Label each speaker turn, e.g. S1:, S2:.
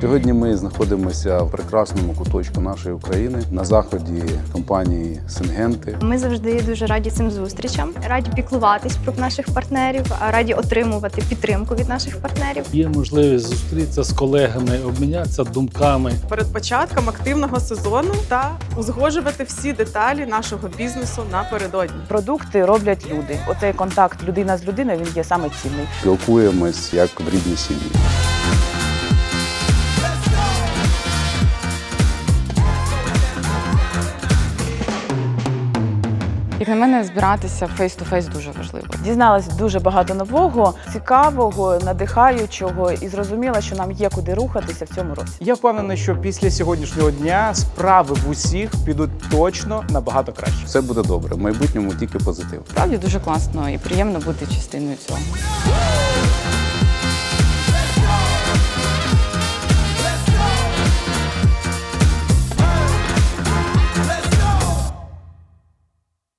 S1: Сьогодні ми знаходимося в прекрасному куточку нашої України на заході компанії Сингенти.
S2: Ми завжди дуже раді цим зустрічам, раді піклуватись про наших партнерів, а раді отримувати підтримку від наших партнерів.
S3: Є можливість зустрітися з колегами, обмінятися думками.
S4: перед початком активного сезону та узгоджувати всі деталі нашого бізнесу напередодні.
S5: Продукти роблять люди. Оцей контакт людина з людиною він є саме цінний.
S1: Спілкуємось як в рідній сім'ї.
S6: Як на мене, збиратися фейс-ту-фейс дуже важливо.
S5: Дізналась дуже багато нового, цікавого, надихаючого і зрозуміла, що нам є куди рухатися в цьому році.
S7: Я впевнений, що після сьогоднішнього дня справи в усіх підуть точно набагато краще.
S1: Все буде добре. В майбутньому тільки позитив.
S6: Справді дуже класно і приємно бути частиною цього.